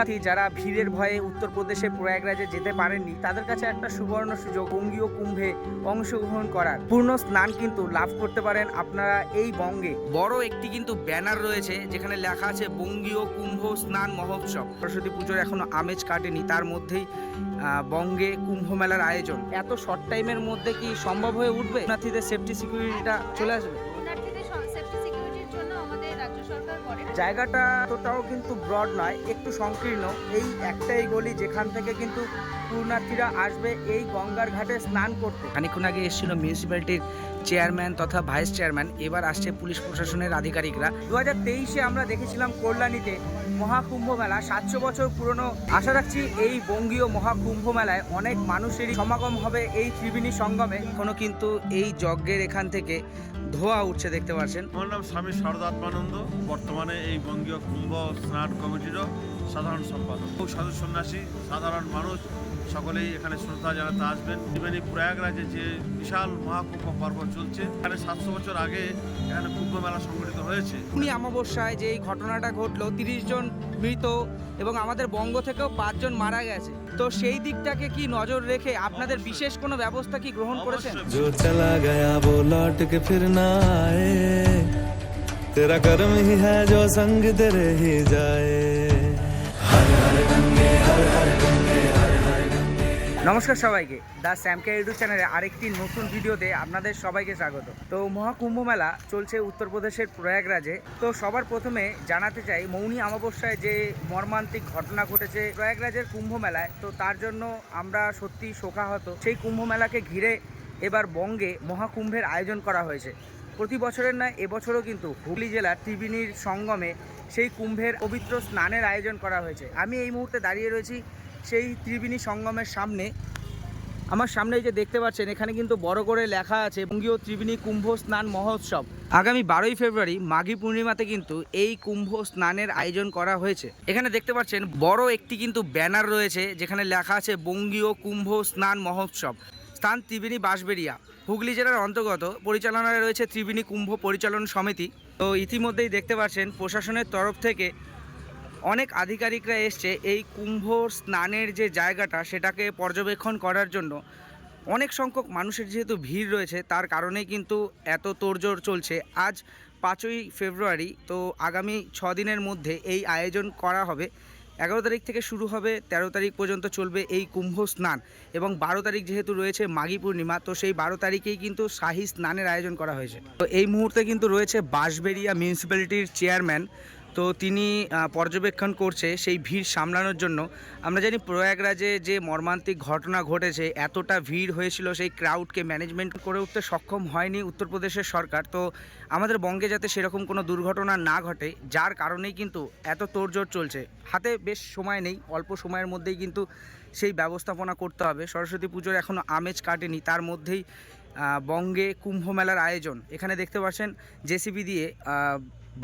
পুণ্যার্থী যারা ভিড়ের ভয়ে উত্তরপ্রদেশে প্রয়াগরাজে যেতে পারেননি, তাদের কাছে একটা সুবর্ণ সুযোগ বঙ্গীয় কুম্ভে অংশগ্রহণ করার। পূর্ণ স্নান কিন্তু লাভ করতে পারেন আপনারা এই বঙ্গে। বড় একটি কিন্তু ব্যানার রয়েছে, যেখানে লেখা আছে বঙ্গীয় কুম্ভ স্নান মহোৎসব। সরস্বতী পুজোর এখনও আমেজ কাটেনি, তার মধ্যেই বঙ্গে কুম্ভ মেলার আয়োজন। এত শর্ট টাইমের মধ্যে কি সম্ভব হয়ে উঠবে? পুণ্যার্থীদের সেফটি সিকিউরিটিটা চলে আসবে? জায়গাটা তোটাও কিন্তু ব্রড নয় একটু সংকীর্ণ। এই একটাই গলি যেখান থেকে কিন্তু পূর্ণার্থীরা আসবে এই গঙ্গার ঘাটে স্নান করতে। খানিক্ষণ আগে এসেছিল মিউনিসিপ্যালিটির চেয়ারম্যান তথা ভাইস চেয়ারম্যান এবার আসছে পুলিশ প্রশাসনের আধিকারিকরা। দু হাজার তেইশে আমরা দেখেছিলাম কল্যাণীতে মহাকুম্ভ মেলা সাতশো বছর পুরনো। আশা রাখছি এই বঙ্গীয় মহাকুম্ভ মেলায় অনেক মানুষেরই সমাগম হবে এই ত্রিবেণী সঙ্গমে। এখনও কিন্তু এই যজ্ঞের এখান থেকে ধোয়া উঠছে দেখতে পাচ্ছেন। আমার নাম স্বামী শারদাত্মানন্দ বর্তমানে এই বঙ্গীয় কুম্ভ স্নান কমিটিরও সাধারণ সম্পাদক। খুব সাধু সন্ন্যাসী সাধারণ মানুষ সকলেই এখানে শ্রদ্ধা জানাতে আসবেন। ত্রিবেণী প্রয়াগরাজে যে বিশাল মহাকুম্ভ পর্ব চলছে এখানে সাতশো বছর আগে এখানে কুম্ভ মেলা সংগঠিত হয়েছে। উনি অমাবস্যায় যে এই ঘটনাটা ঘটলো তিরিশ জন মৃত এবং আমাদের বঙ্গ থেকেও পাঁচজন মারা গেছে। তো সেই দিকটাকে কি নজর রেখে আপনাদের বিশেষ কোনো ব্যবস্থা কি গ্রহণ করেছেন? तेरा कर्म ही है जो संग तेरे ही जाए নমস্কার সবাইকে দ্য স্যামকে ইউটিউব চ্যানেলে আরেকটি নতুন ভিডিওতে আপনাদের সবাইকে স্বাগত তো মহাকুম্ভ মেলা চলছে উত্তরপ্রদেশের প্রয়াগরাজে তো সবার প্রথমে জানাতে চাই মৌনী অমাবস্যায় যে মর্মান্তিক ঘটনা ঘটেছে প্রয়াগরাজের কুম্ভ মেলায় তো তার জন্য আমরা সত্যি শোকাহত সেই কুম্ভ মেলাকে ঘিরে এবার বঙ্গে মহাকুম্ভের আয়োজন করা হয়েছে প্রতি বছরের নয় এবছরও কিন্তু হুগলি জেলার ত্রিবেণীর সঙ্গমে সেই কুম্ভের পবিত্র স্নানের আয়োজন করা হয়েছে। আমি এই মুহূর্তে দাঁড়িয়ে রয়েছি সেই ত্রিবেণী সঙ্গমের সামনে। আমার সামনে যে দেখতে পাচ্ছেন, এখানে কিন্তু বড় করে লেখা আছে, বঙ্গীয় ত্রিবেণী কুম্ভ স্নান মহোৎসব। আগামী বারোই ফেব্রুয়ারি মাঘী পূর্ণিমাতে কিন্তু এই কুম্ভ স্নানের আয়োজন করা হয়েছে। এখানে দেখতে পাচ্ছেন, বড় একটি কিন্তু ব্যানার রয়েছে, যেখানে লেখা আছে, বঙ্গীয় কুম্ভ স্নান মহোৎসব। স্থান ত্রিবেণী বাঁশবেড়িয়া। হুগলি জেলার অন্তর্গত। পরিচালনায় রয়েছে ত্রিবেণী কুম্ভ পরিচালন সমিতি। তো ইতিমধ্যেই দেখতে পাচ্ছেন, প্রশাসনের তরফ থেকে অনেক আধিকারিকরা এসছে এই কুম্ভ স্নানের যে জায়গাটা, সেটাকে পর্যবেক্ষণ করার জন্য। অনেক সংখ্যক মানুষের যেহেতু ভিড় রয়েছে, তার কারণেই কিন্তু এত তোড়জোড় চলছে। আজ পাঁচই ফেব্রুয়ারি, তো আগামী ছ দিনের মধ্যে এই আয়োজন করা হবে। এগারো তারিখ থেকে শুরু হবে, তেরো তারিখ পর্যন্ত চলবে এই কুম্ভ স্নান এবং বারো তারিখ যেহেতু রয়েছে মাঘী পূর্ণিমা, তো সেই বারো তারিখেই কিন্তু শাহী স্নানের আয়োজন করা হয়েছে। তো এই মুহূর্তে কিন্তু রয়েছে বাঁশবেড়িয়া মিউনিসিপ্যালিটির চেয়ারম্যান তো তিনি পর্যবেক্ষণ করছে সেই ভিড় সামলানোর জন্য। আমরা জানি প্রয়াগরাজে যে মর্মান্তিক ঘটনা ঘটেছে, এতটা ভিড় হয়েছিল সেই ক্রাউডকে ম্যানেজমেন্ট করে উঠতে সক্ষম হয়নি উত্তরপ্রদেশের সরকার। তো আমাদের বঙ্গে যাতে সেরকম কোনো দুর্ঘটনা না ঘটে, যার কারণেই কিন্তু এত তোড়জোড় চলছে। হাতে বেশ সময় নেই, অল্প সময়ের মধ্যেই কিন্তু সেই ব্যবস্থাপনা করতে হবে। সরস্বতী পুজোর এখনও আমেজ কাটেনি, তার মধ্যেই বঙ্গে কুম্ভ মেলার আয়োজন। এখানে দেখতে পাচ্ছেন জেসিবি দিয়ে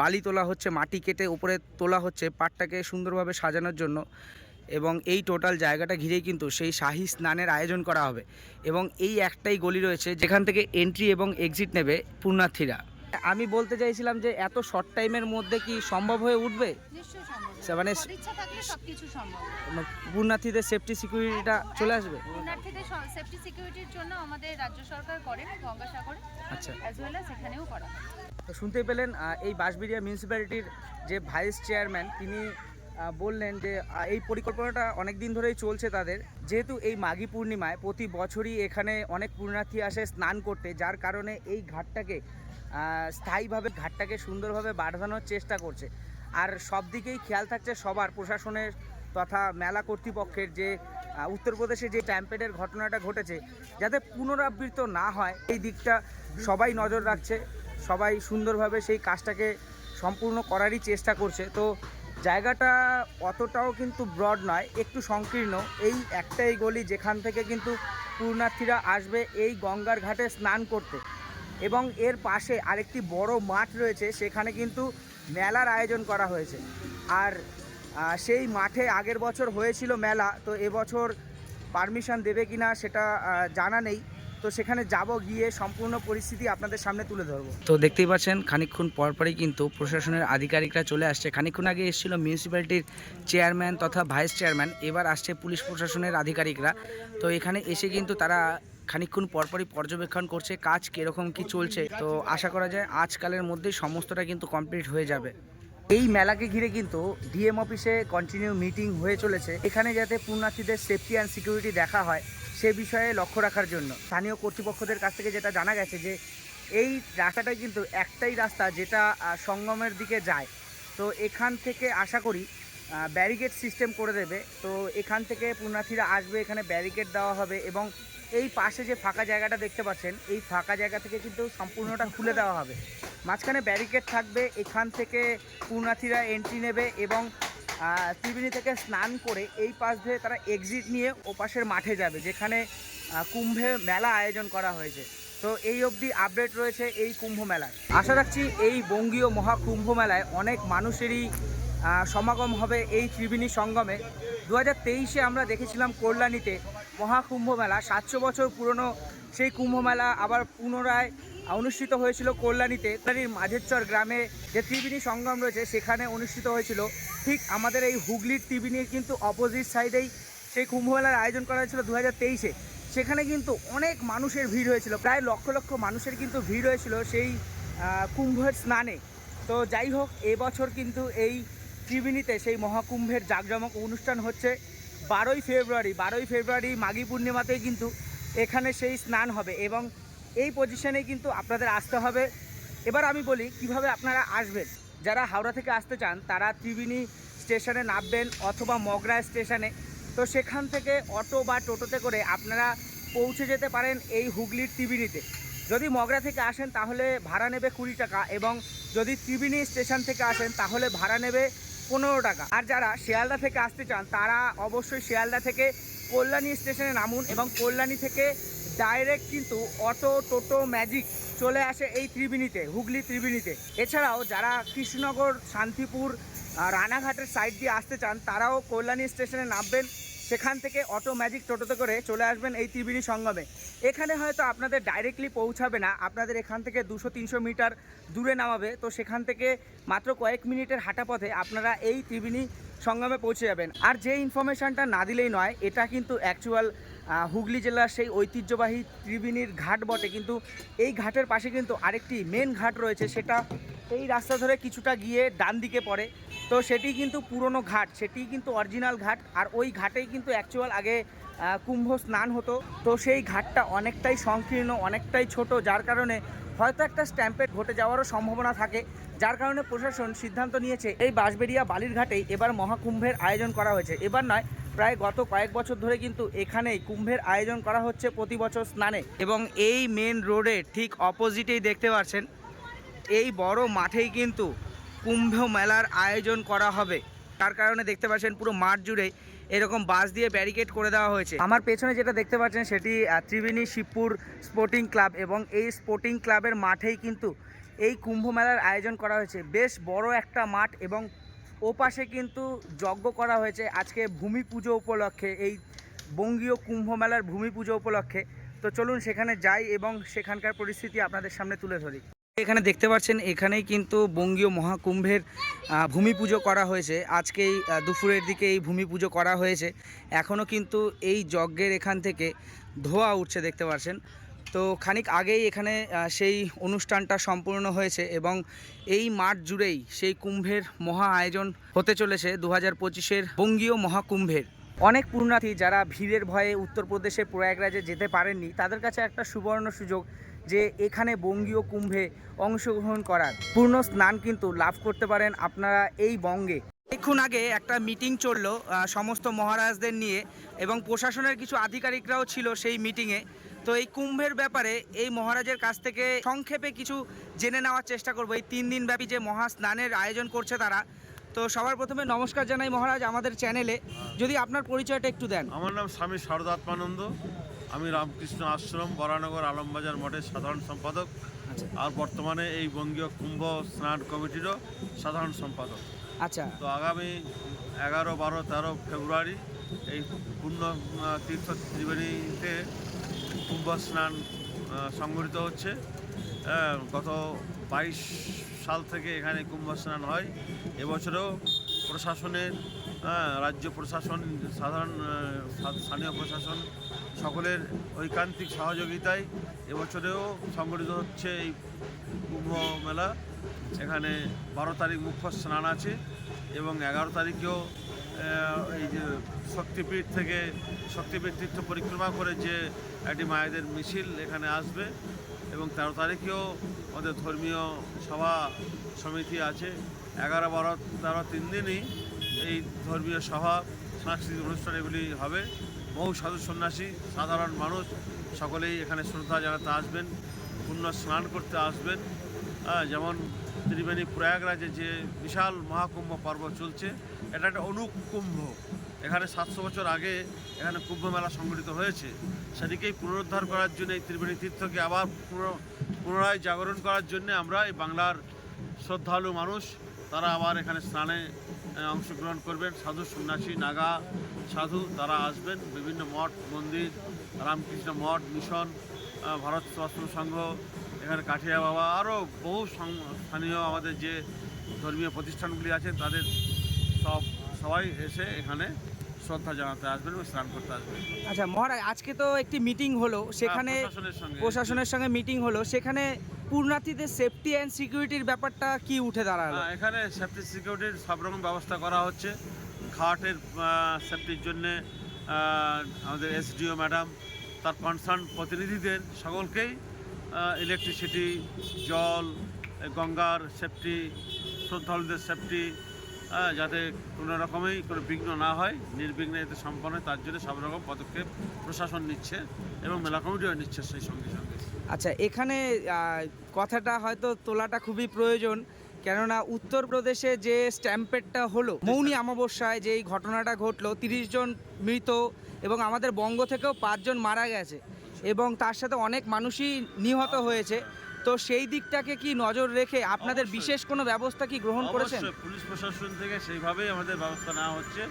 বালি তোলা হচ্ছে, মাটি কেটে উপরে তোলা হচ্ছে, পাটটাকে সুন্দরভাবে সাজানোর জন্য এবং এই টোটাল জায়গাটা ঘিরেই কিন্তু সেই শাহি স্নানের আয়োজন করা হবে এবং এই একটাই গলি রয়েছে যেখান থেকে এন্ট্রি এবং এক্সিট নেবে পুণ্যার্থীরা আমি বলতে চাইছিলাম যে এত শর্ট টাইমের মধ্যে কি সম্ভব হয়ে উঠবে? মানে ইচ্ছা থাকলে সবকিছু সম্ভব। পুণ্যার্থীদের সেফটি সিকিউরিটিটা চলে আসবে? পুণ্যার্থীদের সেফটি সিকিউরিটির জন্য আমাদের রাজ্য সরকার করে গঙ্গাসাগরে আচ্ছা। অ্যাজ ওয়েল অ্যাজ এখানেও করা। তো শুনতে পেলেন এই বাঁশবেড়িয়া মিউনিসিপ্যালিটির যে ভাইস চেয়ারম্যান তিনি বললেন যে এই পরিকল্পনাটা অনেক দিন ধরেই চলছে তাদের। যেহেতু এই মাঘী পূর্ণিমায় প্রতি বছরই এখানে অনেক পুণ্যার্থী আসে স্নান করতে যার কারণে এই ঘাটটাকে স্থায়ীভাবে ঘাটটাকে সুন্দরভাবে বাঁধানোর চেষ্টা করছে। আর সব দিকেই খেয়াল থাকছে সবার, প্রশাসনের তথা মেলা কর্তৃপক্ষের যে উত্তরপ্রদেশে যে ট্যাম্পেডের ঘটনাটা ঘটেছে, যাতে পুনরাবৃত্ত না হয়, এই দিকটা সবাই নজর রাখছে, সবাই সুন্দরভাবে সেই কাজটাকে সম্পূর্ণ করারই চেষ্টা করছে। তো জায়গাটা অতটাও কিন্তু ব্রড নয়, একটু সংকীর্ণ। এই একটাই গলি যেখান থেকে কিন্তু পূর্ণার্থীরা আসবে এই গঙ্গার ঘাটে স্নান করতে। এবং এর পাশে আরেকটি বড় মাঠ রয়েছে, সেখানে কিন্তু মেলার আয়োজন করা হয়েছে। আর সেই মাঠে আগের বছর হয়েছিল মেলা, তো এবছর পারমিশন দেবে কিনা সেটা জানা নেই। তো সেখানে যাব গিয়ে সম্পূর্ণ পরিস্থিতি আপনাদের সামনে তুলে ধরবো। তো দেখতেই পাচ্ছেন, খানিকক্ষণ পরপরই কিন্তু প্রশাসনের আধিকারিকরা চলে আসছে। খানিক্ষণ আগে এসেছিল মিউনিসিপ্যালিটির চেয়ারম্যান তথা ভাইস চেয়ারম্যান, এবার আসছে পুলিশ প্রশাসনের আধিকারিকরা। তো এখানে এসে কিন্তু তারা খানিকক্ষণ পরপরই পর্যবেক্ষণ করছে, কাজ কীরকম, কি চলছে। তো আশা করা যায় আজকালের মধ্যেই সমস্তটা কিন্তু কমপ্লিট হয়ে যাবে। এই মেলাকে ঘিরে কিন্তু ডিএম অফিসে কন্টিনিউ মিটিং হয়ে চলেছে। এখানে যাতে পুণ্যার্থীদের সেফটি অ্যান্ড সিকিউরিটি দেখা হয়, সে বিষয়ে লক্ষ্য রাখার জন্য। স্থানীয় কর্তৃপক্ষদের কাছ থেকে যেটা জানা গেছে যে, এই রাস্তাটা কিন্তু একটাই রাস্তা যেটা সঙ্গমের দিকে যায়। তো এখান থেকে আশা করি ব্যারিকেড সিস্টেম করে দেবে। তো এখান থেকে পুণ্যার্থীরা আসবে, এখানে ব্যারিকেড দেওয়া হবে এবং এই পাশে যে ফাঁকা জায়গাটা দেখতে পাচ্ছেন, এই ফাঁকা জায়গা থেকে কিন্তু সম্পূর্ণটা খুলে দেওয়া হবে। মাঝখানে ব্যারিকেড থাকবে, এখান থেকে পুণ্যার্থীরা এন্ট্রি নেবে এবং ত্রিবেণী থেকে স্নান করে এই পাশ দিয়ে তারা এক্সিট নিয়ে ও পাশের মাঠে যাবে, যেখানে কুম্ভে মেলা আয়োজন করা হয়েছে। তো এই অবধি আপডেট রয়েছে এই কুম্ভ মেলায় আশা রাখছি এই বঙ্গীয় মহাকুম্ভ মেলায় অনেক মানুষেরই সমাগম হবে এই ত্রিবেণী সঙ্গমে। দু হাজার আমরা দেখেছিলাম কল্যাণীতে মহাকুম্ভ মেলা সাতশো বছর পুরনো সেই কুম্ভ মেলা আবার পুনরায় অনুষ্ঠিত হয়েছিল কল্যাণীতে। কল্যাণীর মাঝেরচর গ্রামে যে ত্রিবেণী সঙ্গম রয়েছে, সেখানে অনুষ্ঠিত হয়েছিল। ঠিক আমাদের এই হুগলির ত্রিবেণীর কিন্তু অপোজিট সাইডেই সেই কুম্ভ মেলার আয়োজন করা হয়েছিল দু হাজার তেইশে। সেখানে কিন্তু অনেক মানুষের ভিড় হয়েছিল, প্রায় লক্ষ লক্ষ মানুষের কিন্তু ভিড় হয়েছিল সেই কুম্ভের স্নানে। তো যাই হোক, এবছর কিন্তু এই ত্রিবেণীতে সেই মহাকুম্ভের জাঁকজমক অনুষ্ঠান হচ্ছে। বারোই ফেব্রুয়ারি বারোই ফেব্রুয়ারি মাঘী পূর্ণিমাতেই কিন্তু এখানে সেই স্নান হবে এবং এই পজিশনে কিন্তু আপনাদের আসতে হবে। এবার আমি বলি কীভাবে আপনারা আসবেন। যারা হাওড়া থেকে আসতে চান, তারা ত্রিবেণী স্টেশনে নামবেন অথবা মগরা স্টেশনে তো সেখান থেকে অটো বা টোটোতে করে আপনারা পৌঁছে যেতে পারেন এই হুগলির ত্রিবেণীতে। যদি মগরা থেকে আসেন, তাহলে ভাড়া নেবে কুড়ি টাকা এবং যদি ত্রিবেণী স্টেশন থেকে আসেন, তাহলে ভাড়া নেবে পনেরো টাকা। আর যারা শিয়ালদা থেকে আসতে চান, তারা অবশ্যই শিয়ালদা থেকে কল্যাণী স্টেশনে নামুন এবং কল্যাণী থেকে ডাইরেক্ট কিন্তু অটো, টোটো, ম্যাজিক চলে আসে এই ত্রিবেণীতে, হুগলি ত্রিবেণীতে। এছাড়াও যারা কৃষ্ণনগর, শান্তিপুর রানাঘাটের সাইড দিয়ে আসতে চান, তারাও কল্যাণী স্টেশনে নামবেন। সেখান থেকে অটো ম্যাজিক টোটোতে করে চলে আসবেন এই ত্রিবেণী সঙ্গমে। এখানে হয়তো আপনাদের ডাইরেক্টলি পৌঁছাবে না। আপনাদের এখান থেকে দুশো, তিনশো মিটার দূরে নামাবে। তো সেখান থেকে মাত্র কয়েক মিনিটের হাঁটা পথে আপনারা এই ত্রিবেণী সঙ্গমে পৌঁছে যাবেন। আর যে ইনফরমেশনটা না দিলেই নয়, এটা কিন্তু অ্যাকচুয়াল হুগলি জেলার সেই ঐতিহ্যবাহী ত্রিবেণীর ঘাট বটে। কিন্তু এই ঘাটের পাশে কিন্তু আরেকটি মেন ঘাট রয়েছে। সেটা এই রাস্তা ধরে কিছুটা গিয়ে ডান দিকে পড়ে। তো সেটি কিন্তু পুরনো ঘাট, সেটি কিন্তু অরিজিনাল ঘাট আর ওই ঘাটেই কিন্তু অ্যাকচুয়াল আগে কুম্ভ স্নান হতো। তো সেই ঘাটটা অনেকটাই সংকীর্ণ, অনেকটাই ছোট, যার কারণে হয়তো একটা স্ট্যাম্পেড ঘটে যাওয়ারও সম্ভাবনা থাকে, যার কারণে প্রশাসন সিদ্ধান্ত নিয়েছে এই বাঁশবেড়িয়া বালির ঘাটেই এবার মহাকুম্ভের আয়োজন করা হয়েছে। এবার নয়, প্রায় গত কয়েক বছর ধরে কিন্তু এখানেই কুম্ভের আয়োজন করা হচ্ছে প্রতি বছর স্নানে। এবং এই মেন রোডে ঠিক অপোজিটেই দেখতে পাচ্ছেন, এই বড় মাঠেই কিন্তু কুম্ভ মেলার আয়োজন করা হবে। তার কারণে দেখতে পাচ্ছেন পুরো মাঠ জুড়ে এরকম বাস দিয়ে ব্যারিকেড করে দেওয়া হয়েছে। আমার পেছনে যেটা দেখতে পাচ্ছেন সেটি ত্রিবেণী শিবপুর স্পোর্টিং ক্লাব এবং এই স্পোর্টিং ক্লাবের মাঠেই কিন্তু এই কুম্ভ মেলার আয়োজন করা হয়েছে। বেশ বড় একটা মাঠ এবং ওপাশে কিন্তু যজ্ঞ করা হয়েছে। আজকে ভূমি পুজো উপলক্ষে, এই বঙ্গীয় কুম্ভ মেলার ভূমি পুজো উপলক্ষে। তো চলুন সেখানে যাই এবং সেখানকার পরিস্থিতি আপনাদের সামনে তুলে ধরি। এখানে দেখতে পাচ্ছেন, এখানেই কিন্তু বঙ্গীয় মহাকুম্ভের ভূমি পুজো করা হয়েছে। আজকেই দুপুরের দিকে এই ভূমি পুজো করা হয়েছে। এখনও কিন্তু এই যজ্ঞের এখান থেকে ধোয়া উঠছে দেখতে পাচ্ছেন। তো খানিক আগেই এখানে সেই অনুষ্ঠানটা সম্পূর্ণ হয়েছে এবং এই মাঠ জুড়েই সেই কুম্ভের মহা আয়োজন হতে চলেছে দু হাজার পঁচিশের বঙ্গীয় মহাকুম্ভের। অনেক পুণ্যার্থী যারা ভিড়ের ভয়ে উত্তরপ্রদেশে প্রয়াগরাজে যেতে পারেননি, তাদের কাছে একটা সুবর্ণ সুযোগ। যে এখানে বঙ্গীয় কুম্ভে অংশগ্রহণ করার পূর্ণ স্নান কিন্তু লাভ করতে পারেন আপনারা এই বঙ্গে। কিছুক্ষণ আগে একটা মিটিং চলল সমস্ত মহারাজদের নিয়ে এবং প্রশাসনের কিছু আধিকারিকরাও ছিল সেই মিটিংয়ে তো এই কুম্ভের ব্যাপারে এই মহারাজের কাছ থেকে সংক্ষেপে কিছু জেনে নেওয়ার চেষ্টা করব। এই তিন দিন ব্যাপী যে মহা স্নানের আয়োজন করছে তারা। তো সবার প্রথমে নমস্কার জানাই মহারাজ আমাদের চ্যানেলে যদি আপনার পরিচয়টা একটু দেন। আমার নাম স্বামী শারদাত্মানন্দ আমি রামকৃষ্ণ আশ্রম বরানগর আলমবাজার মঠের সাধারণ সম্পাদক। আচ্ছা। আর বর্তমানে এই বঙ্গীয় কুম্ভ স্নান কমিটিরও সাধারণ সম্পাদক। আচ্ছা। তো আগামী এগারো বারো তেরো ফেব্রুয়ারি এই পূর্ণ তীর্থ ত্রিবেণীতে কুম্ভ স্নান সংগঠিত হচ্ছে। আহ, গত বাইশ সাল থেকে এখানে কুম্ভ স্নান হয়। এবছরেও প্রশাসনের আহ, রাজ্য প্রশাসন সাধারণ স্থানীয় প্রশাসন সকলের ঐকান্তিক সহযোগিতায় এবছরেও সংগঠিত হচ্ছে এই কুম্ভ মেলা। এখানে বারো তারিখ মুখ্য স্নান আছে এবং এগারো তারিখেও এই যে শক্তিপীঠ থেকে শক্তিপীঠ তীর্থ পরিক্রমা করে যে একটি মায়েদের মিছিল এখানে আসবে এবং তেরো তারিখেও আমাদের ধর্মীয় সভা সমিতি আছে। এগারো, বারো, তেরো, তিন দিনই এই ধর্মীয় সভা, সাংস্কৃতিক অনুষ্ঠান এগুলি হবে। বহু সাধু সন্ন্যাসী, সাধারণ মানুষ, সকলেই এখানে শ্রদ্ধা জানাতে আসবেন, পুণ্য স্নান করতে আসবেন। যেমন ত্রিবেণী প্রয়াগরাজে যে বিশাল মহাকুম্ভ পর্ব চলছে, এটা একটা অনুকুম্ভ। এখানে সাতশো বছর আগে এখানে কুম্ভ মেলা সংগঠিত হয়েছে। সেদিকেই পুনরুদ্ধার করার জন্য এই ত্রিবেণী তীর্থকে আবার পুনর- পুনরায় জাগরণ করার জন্য আমরা এই বাংলার শ্রদ্ধালু মানুষ, তারা আবার এখানে স্নানে অংশগ্রহণ করবেন। সাধু সন্ন্যাসী, নাগা সাধু তারা আসবেন। বিভিন্ন মঠ মন্দির রামকৃষ্ণ মঠ মিশন ভারত সেবাশ্রম সংঘ এখানে কাঠিয়া বাবা আরও বহু স্থানীয় আমাদের যে ধর্মীয় প্রতিষ্ঠানগুলি আছে তাদের সব সবাই এসে এখানে শ্রদ্ধা জানাতে আসবেন এবং স্নান করতে আসবেন। আচ্ছা মহারাজ আজকে তো একটি মিটিং হলো। সেখানে হ্যাঁ, প্রশাসনের সঙ্গে মিটিং হলো। সেখানে পূর্ণার্থীদের সেফটি অ্যান্ড সিকিউরিটির ব্যাপারটা কি উঠে দাঁড়াল? হ্যাঁ, এখানে সেফটি সিকিউরিটির সব রকম ব্যবস্থা করা হচ্ছে। ঘাটের সেফটির জন্যে আমাদের এসডিও ম্যাডাম, তার কনসার্ন প্রতিনিধিদের সকলকেই ইলেকট্রিসিটি জল, গঙ্গার সেফটি শ্রদ্ধালুদের সেফটি যাতে কোনো রকমেই কোনো বিঘ্ন না হয়, নির্বিঘ্নে এতে সম্পন্ন তার জন্য সব রকম পদক্ষেপ প্রশাসন নিচ্ছে এবং মেলা কমিটিও নিচ্ছে সেই সঙ্গে সঙ্গে। আচ্ছা এখানে কথাটা হয়তো তোলাটা খুবই প্রয়োজন কেননা উত্তরপ্রদেশে যে স্ট্যাম্পেডটা হলো মৌনি অমাবস্যায় যে এই ঘটনাটা ঘটলো তিরিশ জন মৃত এবং আমাদের বঙ্গ থেকেও পাঁচজন মারা গেছে এবং তার সাথে অনেক মানুষই নিহত হয়েছে। তো সেই দিকটাকে কি নজর রেখে আপনাদের বিশেষ কোনো ব্যবস্থা কি গ্রহণ করেছেন? পুলিশ প্রশাসন থেকে সেইভাবেই আমাদের ব্যবস্থা নেওয়া হচ্ছে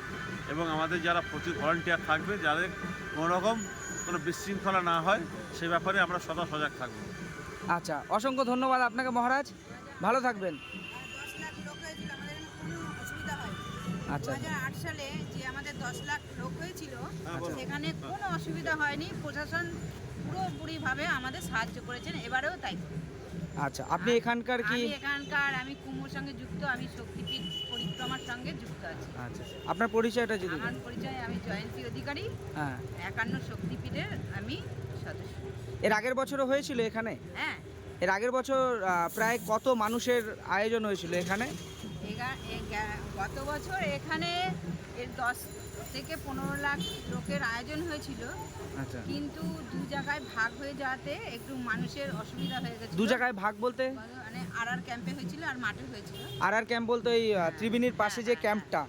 এবং আমাদের যারা প্রচুর ভলান্টিয়ার থাকবে যাদের কোনো রকম কোনো বিশৃঙ্খলা না হয় সে ব্যাপারে আমরা সদা সজাগ থাকব। আচ্ছা অসংখ্য ধন্যবাদ আপনাকে মহারাজ। ভালো থাকবেন। আচ্ছা। আট সালে যে আমাদের দশ লাখ লোক হয়েছিল হ্যাঁ, সেখানে কোনো অসুবিধা হয়নি প্রশাসন পুরোপুরিভাবে আমাদের সাহায্য করেছেন এবারেও তাই আচ্ছা আপনি এখানকার কি? আমি এখানকার আমি সঙ্গে যুক্ত আমি শক্তিপীঠ পরিক্রমার সঙ্গে যুক্ত আছি। আচ্ছা আপনার পরিচয়টা যদি আমার পরিচয় আমি জয়ন্তী অধিকারী। হ্যাঁ। একান্ন শক্তিপীঠের আমি সদস্য। এর আগের বছরও হয়েছিল এখানে? হ্যাঁ। এর আগের বছর প্রায় কত মানুষের আয়োজন হয়েছিল এখানে? গত বছর এখানে এর দশ থেকে পনেরো লাখ লোকের আয়োজন হয়েছিল। আচ্ছা। কিন্তু দু জায়গায় ভাগ হয়ে যাওয়াতে একটু মানুষের অসুবিধা হয়ে গেছে দু জায়গায় ভাগ বলতে? মানে আর আর ক্যাম্পে হয়েছিল আর মাঠে হয়েছিল। আর আর ক্যাম্প বলতে ওই ত্রিবেণীর পাশে যে ক্যাম্পটা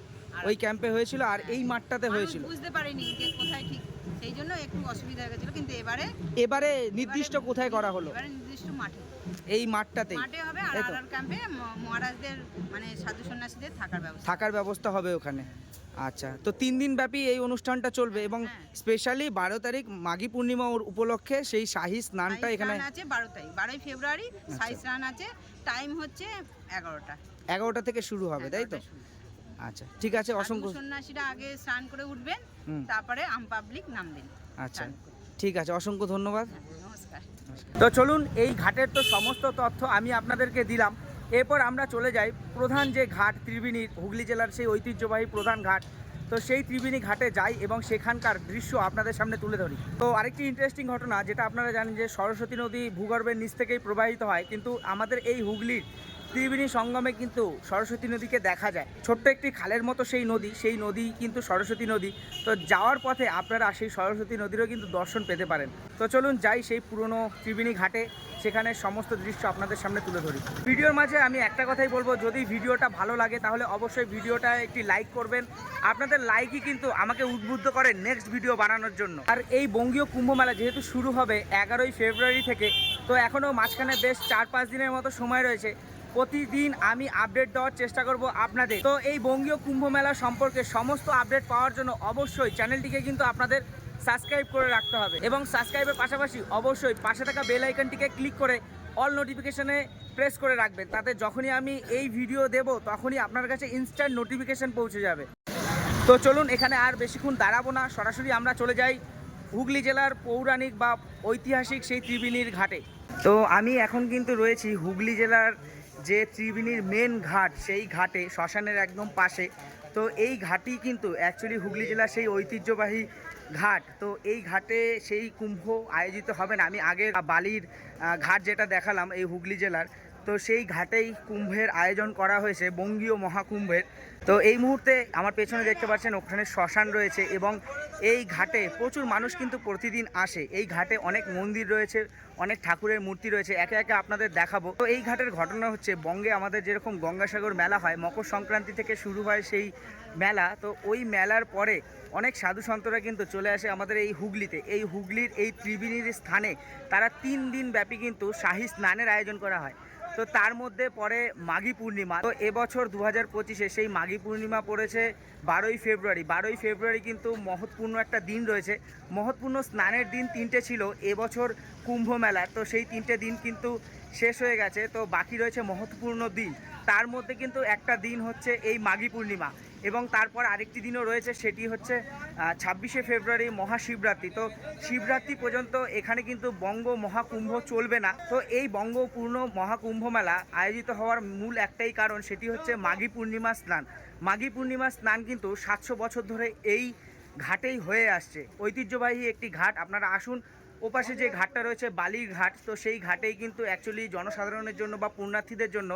ওই ক্যাম্পে হয়েছিল আর এই মাঠটাতে হয়েছিল। বুঝতে পারেনি যে কোথায় ঠিক সেই জন্য একটু অসুবিধা হয়ে গেছিল কিন্তু এবারে এবারে নির্দিষ্ট কোথায় করা হলো? এবারে নির্দিষ্ট মাঠে। এই মাঠটাতেই? মাঠে হবে আর আর ক্যাম্পে মহারাজদের মানে সাধু সন্ন্যাসীদের থাকার ব্যবস্থা। থাকার ব্যবস্থা হবে ওখানে। আচ্ছা তো তিন দিন ব্যাপী এই অনুষ্ঠানটা চলবে এবং হ্যাঁ। স্পেশালি বারো তারিখ মাঘী পূর্ণিমা ওর উপলক্ষে সেই শাহী স্নানটা এখানে আছে বারো তারিখ বারোই ফেব্রুয়ারি সাই স্নান আছে। টাইম হচ্ছে এগারোটা। এগারোটা থেকে শুরু হবে তাই তো। আচ্ছা ঠিক আছে অসংখ্য সন্ন্যাসীরা আগে স্নান করে উঠবেন তারপরে আম পাবলিক নামবেন আচ্ছা ঠিক আছে অসংখ্য ধন্যবাদ। হ্যাঁ, নমস্কার। তো চলুন এই ঘাটের তো সমস্ত তথ্য আমি আপনাদেরকে দিলাম। এরপর আমরা চলে যাই প্রধান যে ঘাট ত্রিবেণীর হুগলি জেলার সেই ঐতিহ্যবাহী প্রধান ঘাট। তো সেই ত্রিবেণী ঘাটে যাই এবং সেখানকার দৃশ্য আপনাদের সামনে তুলে ধরি। তো আরেকটি ইন্টারেস্টিং ঘটনা যেটা আপনারা জানেন যে সরস্বতী নদী ভূগর্ভের নিচ থেকেই প্রবাহিত হয় কিন্তু আমাদের এই হুগলির ত্রিবেণী সঙ্গমে কিন্তু সরস্বতী নদীকে দেখা যায়। ছোট্ট একটি খালের মতো সেই নদী সেই নদী কিন্তু সরস্বতী নদী। তো যাওয়ার পথে আপনারা সেই সরস্বতী নদীরও কিন্তু দর্শন পেতে পারেন। তো চলুন যাই সেই পুরনো ত্রিবেণী ঘাটে, সেখানে সমস্ত দৃশ্য আপনাদের সামনে তুলে ধরি। ভিডিওর মাঝে আমি একটা কথাই বলব, যদি ভিডিওটা ভালো লাগে তাহলে অবশ্যই ভিডিওটা একটি লাইক করবেন। আপনাদের লাইকই কিন্তু আমাকে উদ্বুদ্ধ করে নেক্সট ভিডিও বানানোর জন্য। আর এই বঙ্গীয় কুম্ভ মেলা যেহেতু শুরু হবে এগারোই ফেব্রুয়ারি থেকে, তো এখনও মাঝখানে বেশ চার পাঁচ দিনের মতো সময় রয়েছে। প্রতিদিন আমি আপডেট দেওয়ার চেষ্টা করব আপনাদের। তো এই বঙ্গীয় কুম্ভ মেলা সম্পর্কে সমস্ত আপডেট পাওয়ার জন্য অবশ্যই চ্যানেলটিকে কিন্তু আপনাদের সাবস্ক্রাইব করে রাখতে হবে। এবং সাবস্ক্রাইবের পাশাপাশি অবশ্যই পাশে থাকা বেল আইকনটিকে ক্লিক করে অল নোটিফিকেশনে প্রেস করে রাখবেন। তাতে যখনই আমি এই ভিডিও দেব, তখনই আপনার কাছে ইনস্ট্যান্ট নোটিফিকেশন পৌঁছে যাবে। তো চলুন, এখানে আর বেশিক্ষণ দাঁড়াবো না। সরাসরি আমরা চলে যাই হুগলি জেলার পৌরাণিক বা ঐতিহাসিক সেই ত্রিবেণীর ঘাটে। তো আমি এখন কিন্তু রয়েছি হুগলি জেলার যে ত্রিবেণীর মেন ঘাট, সেই ঘাটে, শ্মশানের একদম পাশে। তো এই ঘাটই কিন্তু অ্যাকচুয়ালি হুগলি জেলার সেই ঐতিহ্যবাহী ঘাট। তো এই ঘাটে সেই কুম্ভ আয়োজিত হবে না। আমি আগের বালির ঘাট যেটা দেখালাম এই হুগলি জেলার তো সেই ঘাটেই কুম্ভের আয়োজন করা হয়েছে, বঙ্গীয় মহাকুম্ভের। তো এই মুহূর্তে আমার পেছনে দেখতে পাচ্ছেন, ওখানে শ্মশান রয়েছে এবং এই ঘাটে প্রচুর মানুষ কিন্তু প্রতিদিন আসে। এই ঘাটে অনেক মন্দির রয়েছে, অনেক ঠাকুরের মূর্তি রয়েছে, একে একে আপনাদের দেখাবো। তো এই ঘাটের ঘটনা হচ্ছে, বঙ্গে আমাদের যেরকম গঙ্গাসাগর মেলা হয়, মকর সংক্রান্তি থেকে শুরু হয় সেই মেলা। তো ওই মেলার পরে অনেক সাধু সন্তরা কিন্তু চলে আসে আমাদের এই হুগলিতে। এই হুগলির এই ত্রিবেণীর স্থানে তারা তিন দিন ব্যাপী কিন্তু শাহী স্নানের আয়োজন করা হয়। তো তার মধ্যে পরে মাঘী পূর্ণিমা। তো এবছর দু হাজার পঁচিশে সেই মাঘী পূর্ণিমা পড়েছে বারোই ফেব্রুয়ারি। বারোই ফেব্রুয়ারি কিন্তু মহৎপূর্ণ একটা দিন রয়েছে। মহৎপূর্ণ স্নানের দিন তিনটে ছিল এবছর কুম্ভ মেলা। তো সেই তিনটে দিন কিন্তু শেষ হয়ে গেছে। তো বাকি রয়েছে মহৎপূর্ণ দিন। তার মধ্যে কিন্তু একটা দিন হচ্ছে এই মাঘী পূর্ণিমা। এবং তারপর আরেকটি দিনও রয়েছে, সেটি হচ্ছে ছাব্বিশে ফেব্রুয়ারি মহাশিবরাত্রি। তো শিবরাত্রি পর্যন্ত এখানে কিন্তু বঙ্গ মহাকুম্ভ চলবে না। তো এই বঙ্গপূর্ণ মহাকুম্ভ মেলা আয়োজিত হওয়ার মূল একটাই কারণ, সেটি হচ্ছে মাঘী পূর্ণিমা স্নান। মাঘী পূর্ণিমা স্নান কিন্তু সাতশো বছর ধরে এই ঘাটেই হয়ে আসছে। ঐতিহ্যবাহী একটি ঘাট, আপনারা আসুন, ওপাশে যে ঘাটটা রয়েছে বালির ঘাট, তো সেই ঘাটেই কিন্তু অ্যাকচুয়ালি জনসাধারণের জন্য বা পুণ্যার্থীদের জন্য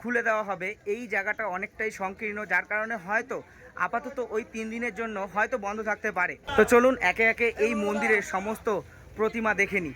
খুলে দেওয়া হবে। এই জায়গাটা অনেকটাই সংকীর্ণ, যার কারণে হয়তো আপাতত ওই তিন দিনের জন্য হয়তো বন্ধ থাকতে পারে। তো চলুন একে একে এই মন্দিরের সমস্ত প্রতিমা দেখে নিই।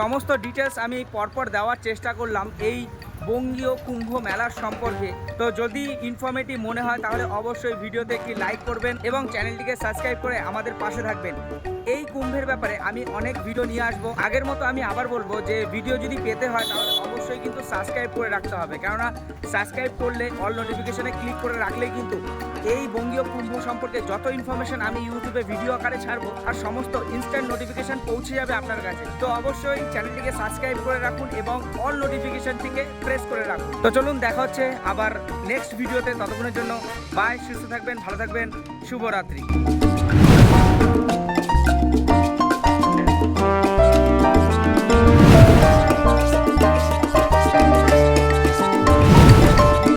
সমস্ত ডিটেলস আমি পরপর দেওয়ার চেষ্টা করলাম এই বঙ্গীয় কুম্ভ মেলার সম্পর্কে। তো যদি ইনফরমেটিভ মনে হয়, তাহলে অবশ্যই ভিডিওতে একটি লাইক করবেন এবং চ্যানেলটিকে সাবস্ক্রাইব করে আমাদের পাশে থাকবেন। এই কুম্ভের ব্যাপারে আমি অনেক ভিডিও নিয়ে আসব। আগের মতো আমি আবার বলব যে ভিডিও যদি পেতে হয়, তাহলে অবশ্যই কিন্তু সাবস্ক্রাইব করে রাখতে হবে। কেননা সাবস্ক্রাইব করলে অল নোটিফিকেশনে ক্লিক করে রাখলেই কিন্তু এই বঙ্গীয় কুম্ভ সম্পর্কে যত ইনফরমেশন আমি ইউটিউবে ভিডিও আকারে ছাড়বো, আর সমস্ত ইনস্ট্যান্ট নোটিফিকেশন পৌঁছে যাবে আপনার কাছে। তো অবশ্যই চ্যানেলটিকে সাবস্ক্রাইব করে রাখুন এবং অল নোটিফিকেশনটিকে প্রেস করে রাখুন। তো চলুন দেখা হচ্ছে আবার নেক্সট ভিডিওতে ততক্ষণের জন্য বাই সুস্থ থাকবেন, ভালো থাকবেন, শুভরাত্রি।